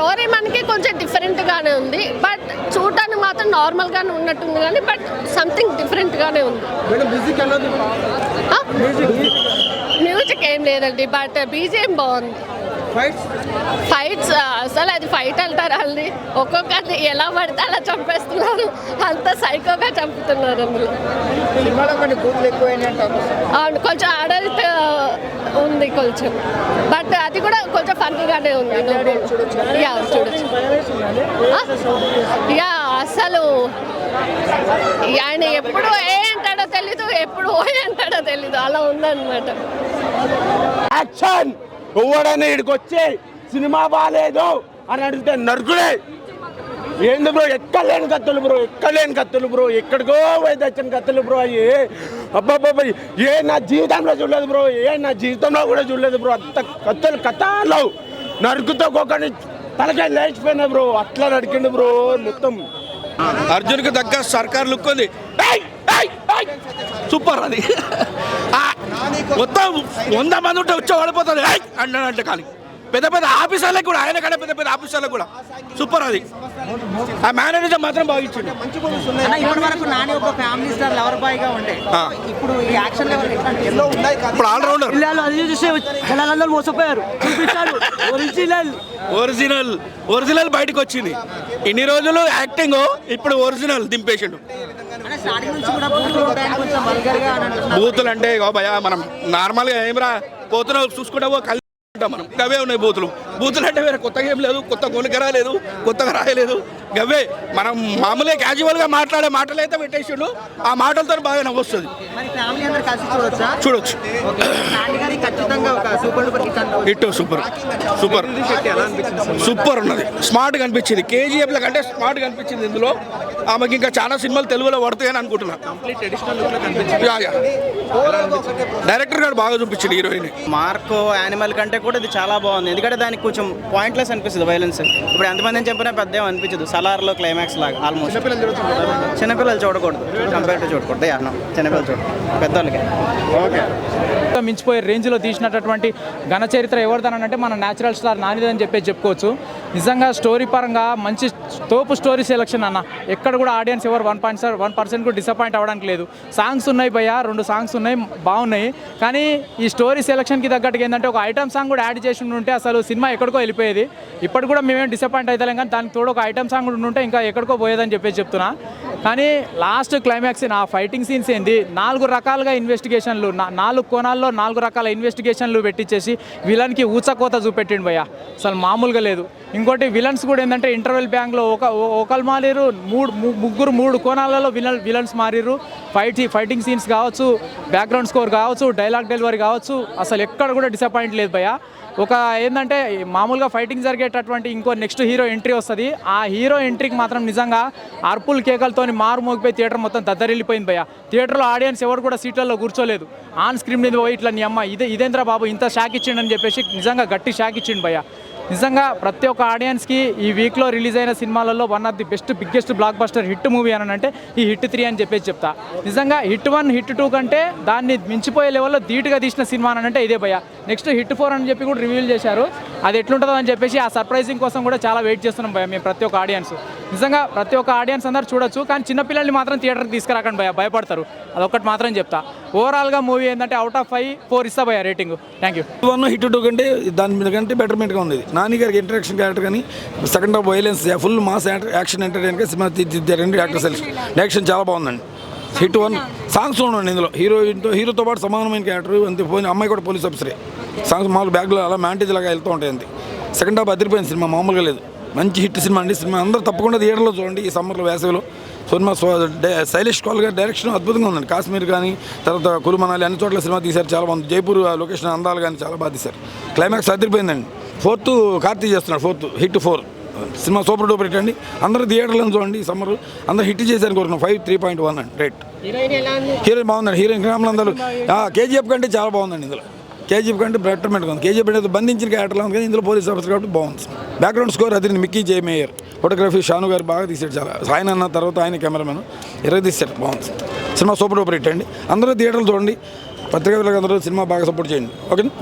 Story మనకి కొంచెం డిఫరెంట్గానే ఉంది. బట్ చూడటానికి మాత్రం నార్మల్గానే ఉన్నట్టుంది కానీ బట్ సంథింగ్ డిఫరెంట్గానే ఉంది? మ్యూజిక్ ఏం లేదండి బట్ బీజిఎం బాగుంది. ఫైట్స్ ఫైట్స్ అసలు అది ఫైట్ అంటారా అండి? ఒక్కొక్కరిని ఎలా పడితే అలా చంపేస్తున్నారు. అంత సైకోగా చంపుతున్నారు అందులో. అవును కొంచెం అడల్ట్ ఉంది కొంచెం. బట్ అది కూడా కొంచెం ఫన్నీగానే ఉంది. యా చూడొచ్చు? యా అసలు ఆయన ఎప్పుడు ఏ అంటాడో తెలీదు ఎప్పుడు ఓ అంటాడో తెలీదు. అలా ఉందన్నమాట. యాక్షన్ ఎవడన్నా ఇక్కడికి వచ్చి సినిమా బాగాలేదు అని అడిగితే నరుకుడే ఏంది బ్రో ఎక్కలేని కత్తులు బ్రో ఎక్కలేని కత్తులు బ్రో ఎక్కడికో పోయి తెచ్చిన కత్తులు బ్రో అయ్యి. అబ్బాబ్బాబ్బా ఏ నా జీవితంలో చూడలేదు బ్రో ఏ నా జీవితంలో కూడా చూడలేదు బ్రో అంత కత్తులు కథలు. నరుకుతో ఒక్కొక్కని తలకాయ లేచిపోయినా బ్రో అట్లా నడికిండు బ్రో మొత్తం. అర్జున్కి తగ్గ సర్కార్ లుక్ ఉంది. సూపర్ అది. ఆ, మొత్తం వంద మంది ఉంటే వచ్చి ఏయ్! అన్నాడంటే కానీ పెద్ద పెద్ద ఆఫీసర్లకు కూడా ఆయన కంటే పెద్ద పెద్ద ఆఫీసర్లకు కూడా. సూపర్ అది. ఆ మేనేజర్ మాత్రం బాగా ఇచ్చిండు. అన్న ఇప్పటి వరకు నాని ఒక ఫ్యామిలీ స్టార్ లవర్ బాయ్గా ఉండే. ఆ. ఇప్పుడు ఈ యాక్షన్ లెవెల్ ఎట్లా ఉన్నాయి ఇప్పుడు ఆల్రౌండర్ పిల్లలు అది చూస్తే జనాలందరూ మోసపోయారు. చూపించాడు ఒరిజినల్ ఒరిజినల్ ఒరిజినల్ బయటకు వచ్చింది. ఇన్ని రోజులు యాక్టింగ్ ఇప్పుడు ఒరిజినల్ దింపేసిండు అంటే స్టార్టింగ్ నుంచి కూడా బూతులు అంటే ఇగో భయ మనం నార్మల్గా ఏమిరా పోతున్నా చూసుకుంటావో కలిసి ఉంటాం మనం. అవే ఉన్నాయి బూతులు. బూతులు అంటే వేరే కొత్తగా ఏం లేదు కొత్త కొనుక రాలేదు కొత్తగా రాయలేదు. గవే మనం మామూలుగా క్యాజువల్గా మాట్లాడే మాటలు అయితే పెట్టేసిండు. ఆ మాటలతో బాగా నవ్వొస్తుంది. మరి ఫ్యామిలీ అందరు కలిసి చూడొచ్చా? Hit super. సూపర్. సూపర్ ఉన్నది. స్మార్ట్ కనిపించింది. కేజీఎఫ్ కంటే స్మార్ట్ కనిపించింది ఇందులో. ఆమెకి ఇంకా చాలా సినిమాలు తెలుగులో పడతాయని అనుకుంటున్నా. Yeah, yeah. డైరెక్టర్ గారు బాగా చూపించింది హీరోయిన్. మార్కో యానిమల్ కంటే కూడా ఇది చాలా బాగుంది. ఎందుకంటే దానికి కొంచెం పాయింట్లెస్ అనిపిస్తుంది వైలెన్స్ ఇప్పుడు ఎంతమంది చెప్పినా పెద్ద ఏం అనిపించదు. సలార్లో క్లైమాక్స్ లాగా ఆల్మోస్ట్ చిన్నపిల్లలు చూడకూడదు కంపేర్ టు చూడకూడదు. Yeah no. చిన్నపిల్లలు చూడకూడదు. పెద్దవాళ్ళకి మించిపోయే రేంజ్లో తీసినటువంటి ఘన చరిత్ర ఎవరిదని అంటే మన న్యాచురల్ స్టార్ నానిదని చెప్పేసి చెప్పుకోవచ్చు. నిజంగా స్టోరీ పరంగా మంచి తోపు స్టోరీ సెలెక్షన్ అన్న. ఎక్కడ కూడా ఆడియన్స్ ఎవరు వన్ పాయింట్ వన్ పర్సెంట్ కూడా డిసప్పాయింట్ అవ్వడానికి లేదు. సాంగ్స్ ఉన్నాయి భయ్య రెండు సాంగ్స్ ఉన్నాయి బాగున్నాయి. కానీ ఈ స్టోరీ సెలక్షన్కి తగ్గట్టుగా ఏంటంటే ఒక ఐటమ్ సాంగ్ కూడా యాడ్ చేసి ఉంటే అసలు సినిమా ఎక్కడికో వెళ్ళిపోయేది. ఇప్పటి కూడా మేమేం డిసప్పాయింట్ అవుతలేం కానీ దానికి తోడు ఒక ఐటమ్ సాంగ్ కూడా ఉంటే ఇంకా ఎక్కడికో పోయేదని చెప్పేసి చెప్తున్నా. కానీ లాస్ట్ క్లైమాక్స్ నా ఫైటింగ్ సీన్స్ ఏంది? నాలుగు రకాలుగా ఇన్వెస్టిగేషన్లు నాలుగు కోణాల్లో నాలుగు రకాల ఇన్వెస్టిగేషన్లు పెట్టించేసి విలన్కి ఊచకోత చూపెట్టిండు భయ్య. అసలు మామూలుగా లేదు. ఇంకోటి విలన్స్ కూడా ఏంటంటే ఇంటర్వెల్ బ్యాంక్లో ఒక ఓ- ఒకళ్ళు మారిరు. మూడు ముగ్గురు మూడు కోణాలలో విలన్ విలన్స్ మారిరు. ఫైట్ ఫైటింగ్ సీన్స్ కావచ్చు బ్యాక్గ్రౌండ్ స్కోర్ కావచ్చు డైలాగ్ డెలివరీ కావచ్చు. అసలు ఎక్కడ కూడా డిసప్పాయింట్ లేదు భయ్య. ఒక ఏంటంటే మామూలుగా ఫైటింగ్ జరిగేటటువంటి ఇంకో నెక్స్ట్ హీరో ఎంట్రీ వస్తుంది. ఆ హీరో ఎంట్రీకి మాత్రం నిజంగా అర్పుల్ కేకలతోని మారు మోగిపోయి థియేటర్ మొత్తం దద్దరిల్లిపోయింది భయ్య. థియేటర్లో ఆడియన్స్ ఎవరు కూడా సీట్లలో కూర్చోలేదు. ఆన్ స్క్రీన్ మీద పోయి ఇట్లా నీ అమ్మ ఇదే ఇదేంద్ర బాబు ఇంత షాక్ ఇచ్చిండని చెప్పేసి నిజంగా గట్టి షాక్ ఇచ్చిండు భయ్య. నిజంగా ప్రతి ఒక్క ఆడియన్స్కి ఈ వీక్లో రిలీజ్ అయిన సినిమాలలో one of the best biggest blockbuster hit movie అని అంటే ఈ హిట్ త్రీ అని చెప్పేసి చెప్తా. నిజంగా హిట్ వన్ హిట్ టూ కంటే దాన్ని మించిపోయే లెవెల్లో ధీటుగా తీసిన సినిమా అని అంటే ఇదే భయ నెక్స్ట్ హిట్ ఫోర్ అని చెప్పి కూడా రివ్యూల్ చేశారు. అది ఎట్లుంటుందో అని చెప్పేసి ఆ సర్ప్రైజింగ్ కోసం కూడా చాలా వెయిట్ చేస్తున్నాం భయ మేము ప్రతి ఒక్క ఆడియన్స్ నిజంగా ప్రతి ఒక్క ఆడియన్స్ అందరూ చూడొచ్చు కానీ చిన్నపిల్లల్ని మాత్రం థియేటర్కి తీసుకురాకండి భయ భయపడతారు. అదొక్కటి మాత్రం చెప్తా. ఓవరాల్గా మూవీ ఏంటంటే అవుట్ ఆఫ్ ఫైవ్ ఫోర్ ఇస్తా భయ rating thank you one hit two కంటే దాని మీద కంటే బెటర్మెంట్గా ఉంది. నాని గారికి ఇంటరాక్షన్ క్యారెక్టర్ కానీ second half violence full mass action ఎంటర్టైన్గా సినిమా తీర్చిదిద్దారండి యాక్టర్ సెలెక్షన్ డైరెక్షన్ చాలా బాగుందండి. హిట్ వన్ సాంగ్స్ ఉండండి ఇందులో. హీరోయిన్తో హీరోతో పాటు సమానమైన క్యారెక్టర్ అంతే పోయిన అమ్మాయి కూడా పోలీస్ ఆఫీసరే సాంగ్స్ మామూలు బ్యాగ్లో అలా మ్యాంటేజ్ లాగా వెళ్తూ ఉంటాయి అంతే. సెకండ్ హాఫ్ అదిరిపోయింది సినిమా మామూలుగా లేదు. మంచి హిట్ సినిమా అండి. సినిమా అందరూ తప్పకుండా థియేటర్లో చూడండి ఈ సమ్మర్లో వేసవిలో. సినిమా శైలేష్ కాల్ గారి డైరెక్షన్ అద్భుతంగా ఉందండి. కాశ్మీర్ కానీ తర్వాత కురుమనాలి అన్ని చోట్ల సినిమా తీశారు చాలా బాగుంది. జైపూర్ లొకేషన్ అందాలు కానీ చాలా బాగా తీశారు. క్లైమాక్స్ అదిరిపోయిందండి. ఫోర్త్ కార్తీ చేస్తున్నాడు ఫోర్త్ హిట్ ఫోర్. సినిమా సూపర్ డూపర్ హిట్ అండి. అందరూ థియేటర్లో చూడండి ఈ సమ్మర్. అందరూ హిట్ చేశారు కోరుకున్నాం ఫైవ్ త్రీ పాయింట్ వన్ అండి రేట్. హీరోయిన్ బాగుందండి. హీరోయిన్ రామలందరూ కేజీఎఫ్ కంటే చాలా బాగుందండి ఇందులో. కేజీఎఫ్ కంటే బెటర్మెంట్గా ఉంది. కేజీఎఫ్ అనేది బంధించిన క్యారెక్టర్లో ఉంది కానీ ఇందులో పోలీస్ ఆఫీసర్ కాబట్టి బాగుంది. బ్యాక్గ్రౌండ్ స్కోర్ అది మిక్కీ జే మేయర్ ఫోటోగ్రఫీ షాను గారు బాగా తీసాడు చాలా. ఆయన అన్న తర్వాత ఆయన కెమెరామెన్ ఇరవై తీశాడు. బాగుంది. సినిమా సూపర్ డూపర్ హిట్ అండి. అందరూ థియేటర్లు చూడండి. పత్రికా అందరూ సినిమా బాగా సపోర్ట్ చేయండి. ఓకేనా?